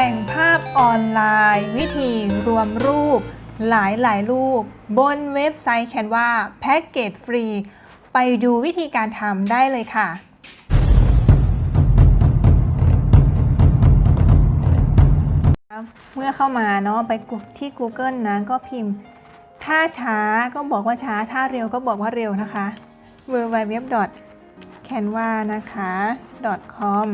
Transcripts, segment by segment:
แต่งภาพออนไลน์ วิธีรวมรูป หลายหลายรูป บนเว็บไซต์ Canva แพ็กเกจฟรี ไปดูวิธีการทำได้เลยค่ะเมื่อเข้ามาเนาะไปกดที่ Google นะก็พิมพ์ ถ้าช้าก็บอกว่าช้า ถ้าเร็วก็บอกว่าเร็วนะคะ w w w c a n v a นะคะ .com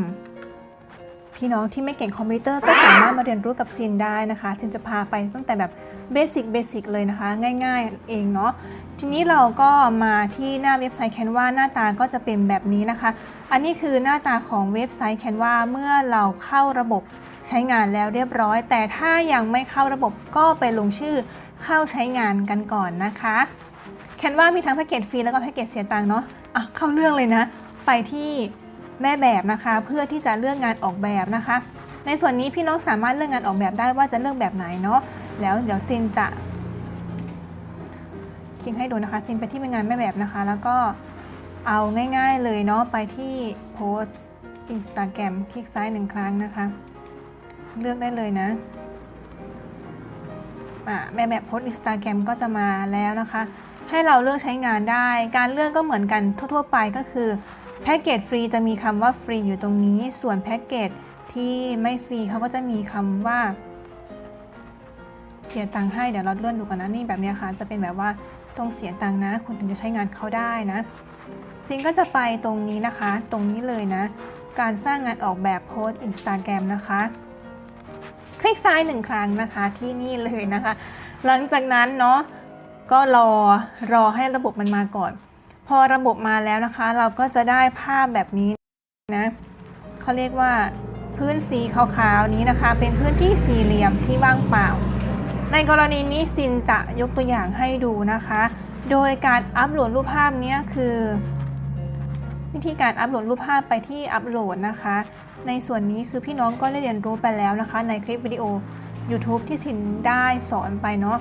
พี่น้องที่ไม่เก่งคอมพิวเตอร์ก็สามารถมาเรียนรู้กับซินได้นะคะซินจะพาไปตั้งแต่แบบเบสิกเบสิกเลยนะคะ ง่ายๆเองเนาะทีนี้เราก็มาที่หน้าเว็บไซต์ Canva หน้าตาก็จะเป็นแบบนี้นะคะ อันนี้คือหน้าตาของเว็บไซต์ Canva เมื่อเราเข้าระบบใช้งานแล้วเรียบร้อย แต่ถ้ายังไม่เข้าระบบก็ไปลงชื่อเข้าใช้งานกันก่อนนะคะแคนวามีทั้งแพ็กเกจฟรีแล้วก็แพ็กเกจเสียตังค์เนาะอะเข้าเรื่องเลยนะ ไปที่ แม่แบบนะคะ เพื่อที่จะเลือกงานออกแบบนะคะ ในส่วนนี้พี่น้องสามารถเลือกงานออกแบบได้ว่าจะเลือกแบบไหนเนาะแล้วเดี๋ยวซินจะคลิกให้ดูนะคะซินไปที่เป็นงานแม่แบบนะคะ แล้วก็เอาง่าย ๆเลยเนาะไปที่โพสอินสตาแกรมคลิกซ้ายหนึ่งครั้งนะคะ เลือกได้เลยนะอะแม่แบบโพสอินสตาแกรมก็จะมาแล้วนะคะ ให้เราเลือกใช้งานได้ การเลือกก็เหมือนกันทั่ว ๆ ไปก็คือ แพ็กเกจฟรีจะมีคำว่าฟรีอยู่ตรงนี้ ส่วนแพ็กเกจที่ไม่ฟรีเขาก็จะมีคำว่า เสียตังค์ให้เดี๋ยวเราเลื่อนดูกันนะนี่แบบนี้ค่ะ จะเป็นแบบว่าต้องเสียตังค์นะ คุณถึงจะใช้งานเขาได้นะ ซิงก็จะไปตรงนี้นะคะ ตรงนี้เลยนะ การสร้างงานออกแบบโพสอินสตาแกรมนะคะ คลิกซ้ายหนึ่งครั้งนะคะที่นี่เลยนะคะ หลังจากนั้นเนาะก็รอรอให้ระบบมันมาก่อน พอระบบมาแล้วนะคะ เราก็จะได้ภาพแบบนี้นะเขาเรียกว่าพื้นสีขาวๆนี้นะคะ เป็นพื้นที่สี่เหลี่ยมที่ว่างเปล่า ในกรณีนี้ซินจะยกตัวอย่างให้ดูนะคะ โดยการอัปโหลดรูปภาพนี้คือ วิธีการอัปโหลดรูปภาพไปที่อัปโหลดนะคะ ในส่วนนี้คือพี่น้องก็ได้เรียนรู้ไปแล้วนะคะ ในคลิปวิดีโอ YouTube ที่สินได้สอนไปเนาะ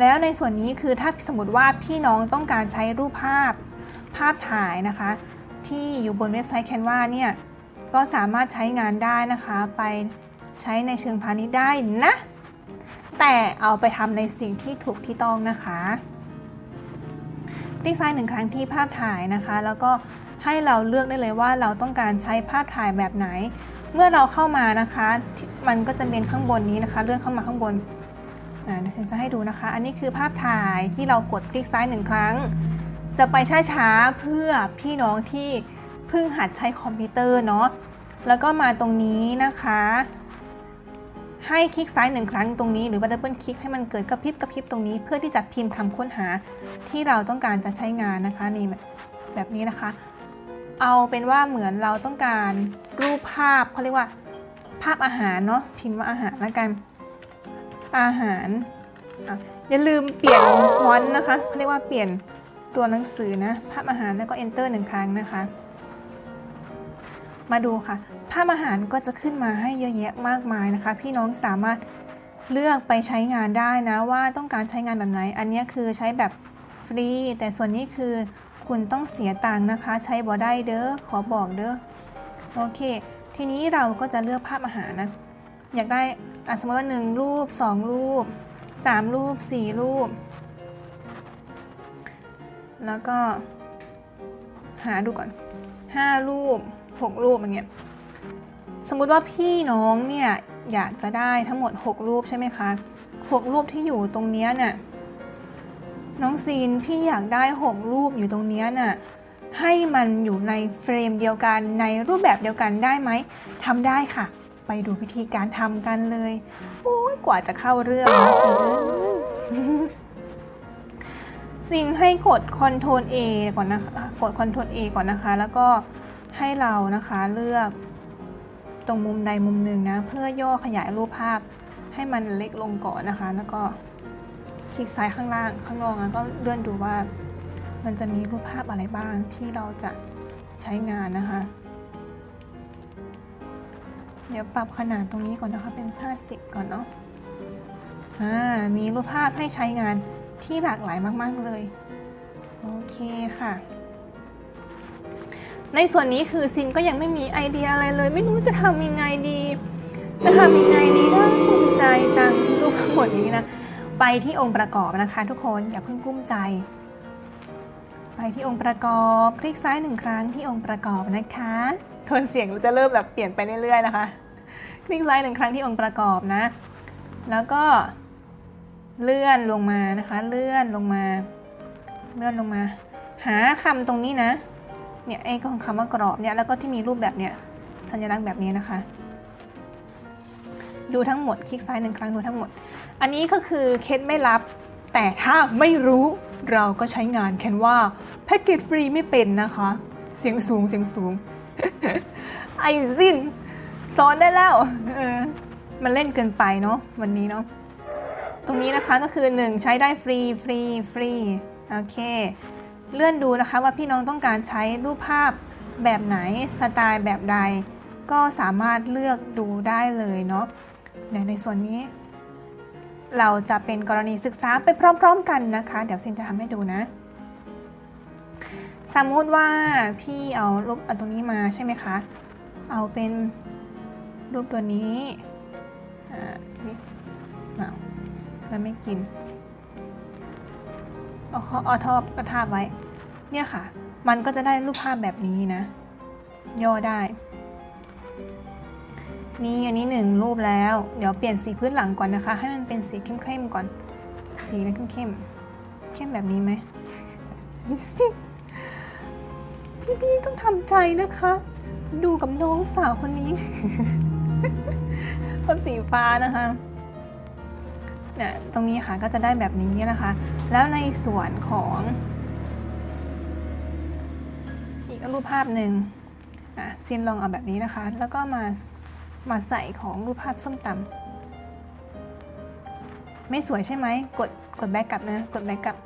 แล้วในส่วนนี้คือถ้าสมมติว่าพี่น้องต้องการใช้รูปภาพ ภาพถ่ายนะคะ ที่อยู่บนเว็บไซต์ Canva เนี่ยก็สามารถใช้งานได้นะคะ ไปใช้ในเชิงพาณิชย์ได้นะ แต่เอาไปทำในสิ่งที่ถูกที่ต้องนะคะคลิกซ้ายหนึ่งครั้งที่ภาพถ่ายนะคะ แล้วก็ให้เราเลือกได้เลยว่าเราต้องการใช้ภาพถ่ายแบบไหน เมื่อเราเข้ามานะคะ มันก็จะเป็นข้างบนนี้นะคะ เลื่อนเข้ามาข้างบนอ่าเดี๋ยวฉันจะให้ดูนะคะ อันนี้คือภาพถ่ายที่เรากดคลิกซ้ายหนึ่งครั้ง จะไปช้าๆเพื่อพี่น้องที่เพิ่งหัดใช้คอมพิวเตอร์เนาะแล้วก็มาตรงนี้นะคะ ให้คลิกซ้ายหนึ่งครั้งตรงนี้หรือว่าดับเบิลคลิกให้มันเกิดกระพริบกระพริบตรงนี้ เพื่อที่จะพิมพ์คำค้นหาที่เราต้องการจะใช้งานนะคะนี่แบบนี้นะคะ เอาเป็นว่าเหมือนเราต้องการรูปภาพเขาเรียกว่า ภาพอาหารเนาะพิมพ์ว่าอาหารแล้วกัน อาหารออย่าลืมเปลี่ยนฟอนต์นะคะเขาเรียกว่าเปลี่ยน ตัวหนังสือนะภาพอาหารแล้วก็ enter หนึ่งครั้งนะคะ มาดูค่ะ ภาพอาหารก็จะขึ้นมาให้เยอะแยะมากมายนะคะ พี่น้องสามารถเลือกไปใช้งานได้นะว่าต้องการใช้งานแบบไหน อันนี้คือใช้แบบฟรี แต่ส่วนนี้คือคุณต้องเสียตังค์นะคะ ใช้บ่ได้เด้อขอบอกเด้อโอเค ทีนี้เราก็จะเลือกภาพอาหารนะอยากได้อะสมมติว่า 1 รูป 2 รูป 3 รูป 4 รูป แล้วก็ หาดูก่อน5รูป6รูปอย่างเงี้ยสมมุติว่าพี่น้องเนี่ยอยากจะได้ทั้งหมด 6 รูปใช่ไหมคะ 6 รูปที่อยู่ตรงเนี้ยเนี่ยน้องซีนพี่อยากได้ 6 รูปอยู่ตรงเนี้ยน่ะให้มันอยู่ในเฟรมเดียวกันในรูปแบบเดียวกันได้ไหมทำได้ค่ะ ไปดูวิธีการทำกันเลยโอ้ยกว่าจะเข้าเรื่องนะซีน ซินให้กด Ctrl A ก่อนนะคะกด Ctrl A ก่อนนะคะ แล้วก็ให้เรานะคะเลือกตรงมุมใดมุมหนึ่งนะเพื่อย่อขยายรูปภาพให้มันเล็กลงก่อนนะคะ แล้วก็คลิกซ้ายข้างล่างข้างล่างแล้วก็เลื่อนดูว่ามันจะมีรูปภาพอะไรบ้างที่เราจะใช้งานนะคะ เดี๋ยวปรับขนาดตรงนี้ก่อนนะคะเป็น 50 ก่อนเนาะอ่ามีรูปภาพให้ใช้งาน ที่หลากหลายมาก ๆ เลย โอเคค่ะ ในส่วนนี้คือซินก็ยังไม่มีไอเดียอะไรเลย ไม่รู้จะทำยังไงดี จะทำยังไงจังรูปทั้งหมดนี้นะ ไปที่องค์ประกอบนะคะทุกคนอย่าเพิ่งกุ้มใจ ไปที่องค์ประกอบคลิกซ้ายหนึ่งครั้งที่องค์ประกอบนะคะโทนเสียงจะเริ่มแบบเปลี่ยนไปเรื่อยๆนะคะ คลิกซ้ายหนึ่งครั้งที่องค์ประกอบนะ แล้วก็ เลื่อนลงมานะคะ เลื่อนลงมา เลื่อนลงมา หาคำตรงนี้นะ เนี่ยไอ้ของคำว่ากรอบเนี่ยแล้วก็ที่มีรูปแบบเนี่ยสัญลักษณ์แบบนี้นะคะ ดูทั้งหมดคลิกซ้ายหนึ่งครั้งดูทั้งหมด อันนี้ก็คือเคล็ดไม่ลับ แต่ถ้าไม่รู้เราก็ใช้งานแคนว่าแพ็กเกจฟรีไม่เป็นนะคะ เสียงสูงเสียงสูง ไอซินสอนได้แล้ว มันเล่นเกินไปเนาะวันนี้เนาะ ตรงนี้นะคะก็คือ 1 ใช้ได้ฟรีฟรีฟรีโอเค เลื่อนดูนะคะว่าพี่น้องต้องการใช้รูปภาพแบบไหนสไตล์แบบใด ก็สามารถเลือกดูได้เลยเนาะเดี๋ยวในส่วนนี้ เราจะเป็นกรณีศึกษาไปพร้อม ๆ กันนะคะ เดี๋ยวซินจะทำให้ดูนะ สมมติว่าพี่เอารูปเอาตรงนี้มาใช่ไหมคะ เอาเป็นรูปตัวนี้ มันไม่กินเอาเขาเอาทอบกระทาไว้ เนี่ยค่ะ มันก็จะได้รูปภาพแบบนี้นะ ย่อได้ นี่อันนี้หนึ่งรูปแล้ว เดี๋ยวเปลี่ยนสีพื้นหลังก่อนนะคะ ให้มันเป็นสีเข้มๆก่อน สีมันเข้มๆเข้มแบบนี้ไหมนี่สิพี่ๆต้องทำใจนะคะ ดูกับน้องสาวคนนี้คนสีฟ้านะคะ เนี่ยตรงนี้ค่ะก็จะได้แบบนี้นะคะ แล้วในส่วนของ อีกรูปภาพหนึ่งอะซินลองเอาแบบนี้นะคะ แล้วก็มามาใส่ของรูปภาพส้มตำไม่สวยใช่ไหมกดกดแบ็กกลับนะกดแบ็กกลับ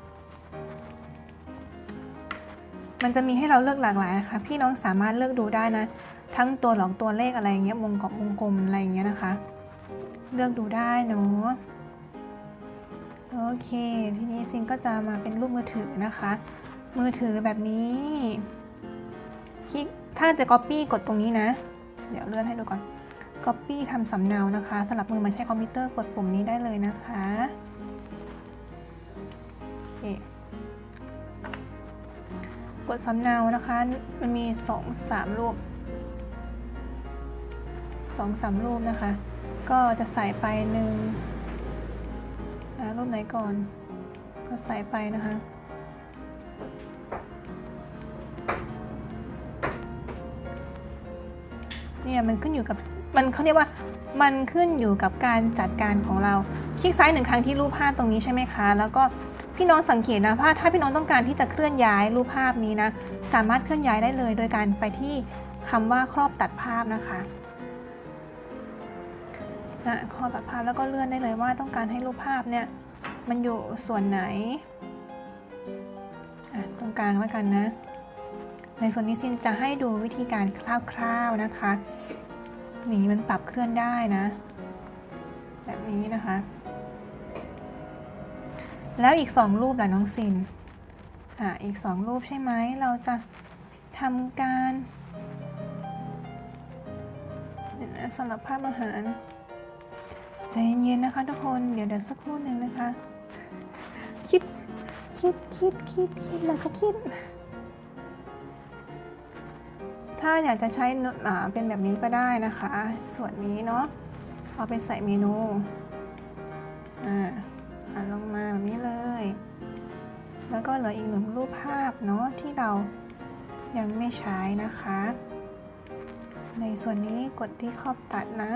มันจะมีให้เราเลือกหลากหลายนะคะ พี่น้องสามารถเลือกดูได้นะ ทั้งตัวหลอกตัวเลขอะไรเงี้ยวงกบวงกลมอะไรเงี้ยนะคะ เลือกดูได้เนาะ โอเค ทีนี้ซิงก็จะมาเป็นรูปมือถือนะคะ มือถือแบบนี้ คลิก ถ้าจะ Copy กดตรงนี้นะ เดี๋ยวเลื่อนให้ดูก่อน Copy ทำสำเนานะคะสลับมือมาใช้คอมพิวเตอร์กดปุ่มนี้ได้เลยนะคะโอเคกดสำเนานะคะ มันมีสองสามรูปสองสามรูปนะคะ ก็จะใส่ไปหนึ่ง รูปไหนก่อน ก็ใส่ไปนะคะเนี่ยมันขึ้นอยู่กับมันเขาเรียกว่ามันขึ้นอยู่กับการจัดการของเรา คลิกซ้ายหนึ่งครั้งที่รูปภาพตรงนี้ใช่ไหมคะ แล้วก็พี่น้องสังเกตนะว่าถ้าพี่น้องต้องการที่จะเคลื่อนย้ายรูปภาพนี้นะ สามารถเคลื่อนย้ายได้เลย โดยการไปที่คำว่าครอบตัดภาพนะคะ นะคอตัดภาพแล้วก็เลื่อนได้เลยว่าต้องการให้รูปภาพเนี่ยมันอยู่ส่วนไหนตรงกลางแล้วกันนะ ในส่วนนี้ซินจะให้ดูวิธีการคร่าวๆนะคะนี่มันปรับเคลื่อนได้นะ แบบนี้นะคะ แล้วอีก 2 รูปล่ะน้องซินอ่าอีก 2 รูปใช่ไหมเราจะทำการสำหรับภาพอาหาร ใจเย็นๆนะคะทุกคนเดี๋ยวเดี๋ยวสักครู่หนึ่งนะคะ คิดคิดคิดคิดคิดแล้วก็คิด ถ้าอยากจะใช้อ่าเป็นแบบนี้ก็ได้นะคะ ส่วนนี้เนาะเอาไปใส่เมนูอ่าอ่านลงมาแบบนี้เลย แล้วก็เหลืออีกหนึ่งรูปภาพเนาะที่เรายังไม่ใช้นะคะ ในส่วนนี้กดที่ครอบตัดนะ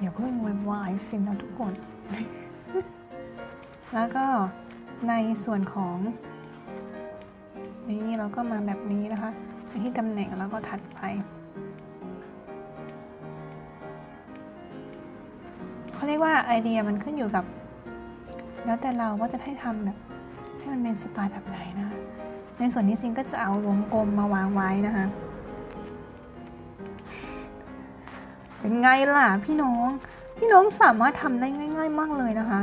อย่าเพิ่งโวยวายสินะทุกคน แล้วก็ในส่วนของ นี้เราก็มาแบบนี้นะคะไปที่ตำแหน่งแล้วก็ถัดไปเขาเรียกว่าไอเดียมันขึ้นอยู่กับ แล้วแต่เราว่าจะให้ทำแบบ ให้มันเป็นสไตล์แบบไหนนะคะในส่วนนี้ซิงก็จะเอาวงกลมมาวางไว้นะคะ เป็นไงล่ะพี่น้อง พี่น้องสามารถทำได้ง่าย ๆ มากเลยนะคะ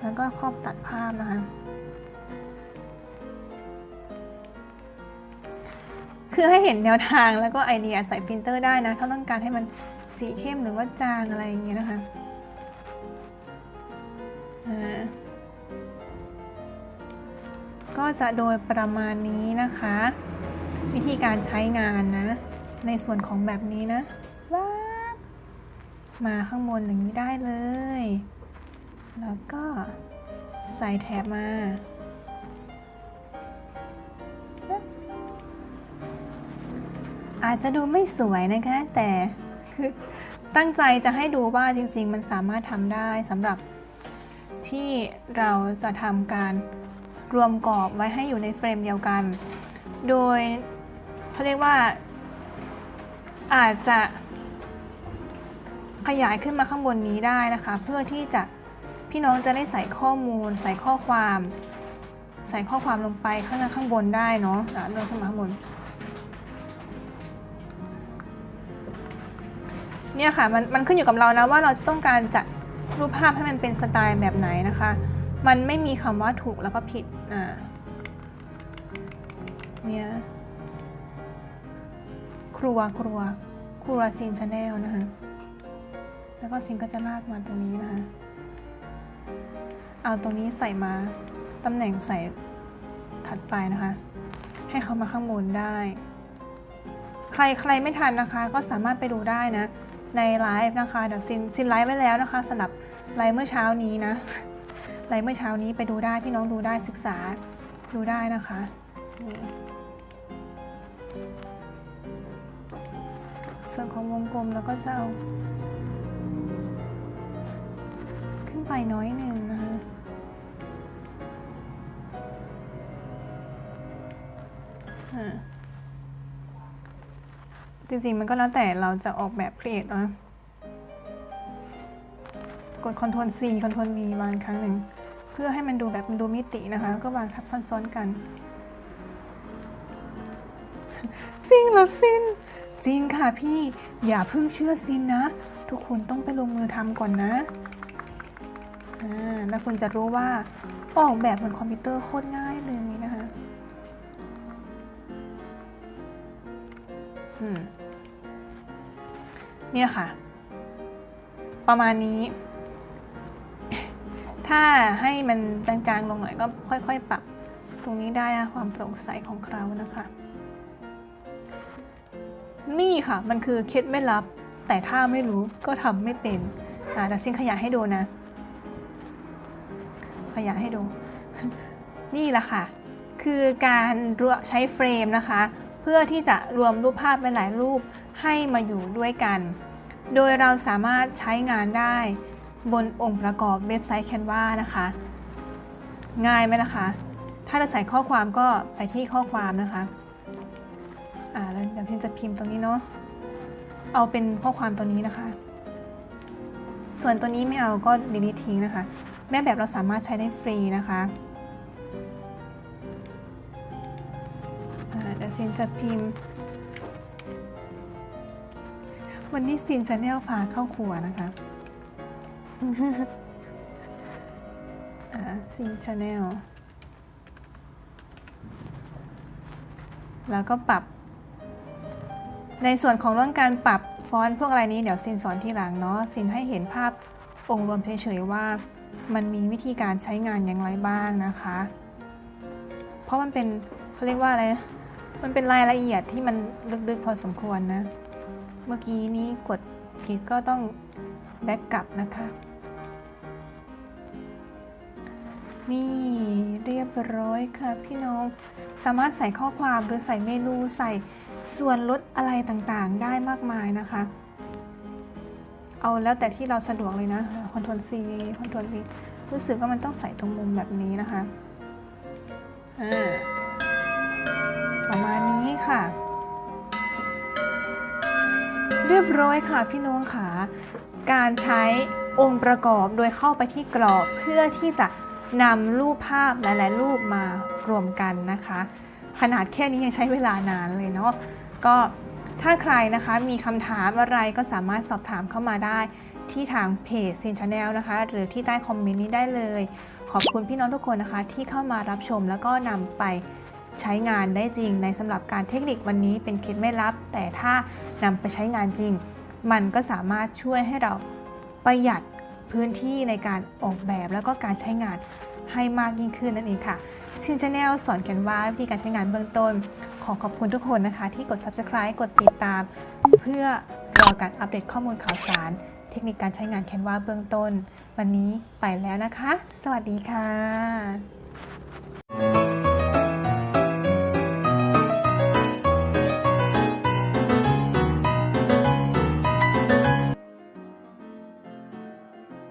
แล้วก็ครอบตัดภาพนะคะ คือให้เห็นแนวทางแล้วก็ไอเดียใส่ฟิลเตอร์ได้นะ ถ้าต้องการให้มันสีเข้มหรือว่าจางอะไรอย่างเงี้ยนะคะก็จะโดยประมาณนี้นะคะ วิธีการใช้งานนะ ในส่วนของแบบนี้นะว้า มาข้างบนอย่างนี้ได้เลย แล้วก็ใส่แถบมาอาจจะดูไม่สวยนะคะ แต่คือตั้งใจจะให้ดูว่าจริง ๆ มันสามารถทำได้สำหรับที่เราจะทำการรวมกรอบไว้ให้อยู่ในเฟรมเดียวกัน โดยเขาเรียกว่าอาจจะ ขยายขึ้นมาข้างบนนี้ได้นะคะ เพื่อที่จะพี่น้องจะได้ใส่ข้อมูล ใส่ข้อความ ใส่ข้อความลงไปข้างข้างบนได้เนาะอะเลื่อนขึ้นมาข้างบนเนี่ยค่ะมันมันขึ้นอยู่กับเรานะว่าเราจะต้องการจัดรูปภาพให้มันเป็นสไตล์แบบไหนนะคะ มันไม่มีคำว่าถูกแล้วก็ผิดอ่าเนี่ยครัวครัวครัวซีนชาแนลนะคะ แล้วก็ซินก็จะลากมาตรงนี้นะคะ เอาตรงนี้ใส่มาตำแหน่งใส่ถัดไปนะคะ ให้เขามาข้างบนได้ ใครใครไม่ทันนะคะ ก็สามารถไปดูได้นะ ในไลฟ์นะคะ เดี๋ยวซินซินไลฟ์ไว้แล้วนะคะสำหรับไลฟ์เมื่อเช้านี้นะ ไลฟ์เมื่อเช้านี้ไปดูได้พี่น้องดูได้ศึกษาดูได้นะคะนี่ส่วนของวงกลมเราก็จะเอา ไปน้อยหนึ่งนะคะ จริงๆ มันก็แล้วแต่เราจะออกแบบครีเอทนะกด Ctrl C Ctrl V วางครั้งหนึ่ง เพื่อให้มันดูแบบมันดูมิตินะคะ ก็วางทับซ้อนๆกัน จริงเหรอซิน จริงค่ะพี่อย่าเพิ่งเชื่อซินนะ ทุกคนต้องไปลงมือทำก่อนนะ แล้วคุณจะรู้ว่าออกแบบบนคอมพิวเตอร์โคตรง่ายเลยนะคะอืมเนี่ยค่ะ ประมาณนี้ ถ้าให้มันจางๆลงหน่อยก็ค่อยๆ ปรับ ตรงนี้ได้นะความโปร่งใสของเรานะคะ นี่ค่ะ มันคือเคล็ดไม่ลับ แต่ถ้าไม่รู้ก็ทำไม่เป็นอ่าแต่ซินขยายให้ดูนะ ขยายให้ดู นี่แหละค่ะ คือการใช้เฟรมนะคะ เพื่อที่จะรวมรูปภาพหลายรูปให้มาอยู่ด้วยกัน โดยเราสามารถใช้งานได้บนองค์ประกอบเว็บไซต์ Canva นะคะ ง่ายไหมนะคะ ถ้าจะใส่ข้อความก็ไปที่ข้อความนะคะอ่าแล้วเดี๋ยวพิมจะพิมพ์ตรงนี้เนาะเอาเป็นข้อความตัวนี้นะคะ ส่วนตัวนี้ไม่เอาก็ delete ทิ้งนะคะ แม่แบบเราสามารถใช้ได้ฟรีนะคะเดี๋ยวซินจะพิมพ์ วันนี้ซินชาแนลพาเข้าครัวนะคะซินชาแนลแล้วก็ปรับ ในส่วนของเรื่องการปรับฟอนต์พวกอะไรนี้เดี๋ยวซินสอนที่หลังเนาะซินให้เห็นภาพองค์รวมเฉยๆว่า มันมีวิธีการใช้งานอย่างไรบ้างนะคะ เพราะมันเป็นเขาเรียกว่าอะไร มันเป็นรายละเอียดที่มันลึกๆพอสมควรนะ เมื่อกี้นี้กดผิดก็ต้องแบ็กกลับนะคะ นี่เรียบร้อยค่ะพี่น้อง สามารถใส่ข้อความหรือใส่เมนูใส่ส่วนลดอะไรต่างๆ ได้มากมายนะคะ เอาแล้วแต่ที่เราสะดวกเลยนะ Ctrl C Ctrl V รู้สึกว่ามันต้องใส่ตรงมุมแบบนี้นะคะอประมาณนี้ค่ะ เรียบร้อยค่ะพี่น้องค่ะ การใช้องค์ประกอบโดยเข้าไปที่กรอบเพื่อที่จะนำรูปภาพหลาย ๆ รูปมารวมกันนะคะ ขนาดแค่นี้ยังใช้เวลานานเลยเนาะก็ถ้าใครนะคะมีคำถามอะไรก็สามารถสอบถามเข้ามาได้ ที่ทางเพจซินชาแนลนะคะ หรือที่ใต้คอมเมนต์นี้ได้เลย ขอบคุณพี่น้องทุกคนนะคะ ที่เข้ามารับชมแล้วก็นำไปใช้งานได้จริง ในสำหรับการเทคนิควันนี้เป็นเคล็ดไม่ลับ แต่ถ้านำไปใช้งานจริง มันก็สามารถช่วยให้เราประหยัดพื้นที่ในการออกแบบแล้วก็การใช้งานให้มากยิ่งขึ้นนั่นเองค่ะซินชาแนลสอนกันว่าวิธีการใช้งานเบื้องต้น ขอขอบคุณทุกคนนะคะ ที่กด subscribe กดติดตาม เพื่อรอการอัปเดตข้อมูลข่าวสาร เทคนิคการใช้งานแคนวาเบื้องต้น วันนี้ไปแล้วนะคะ สวัสดีค่ะ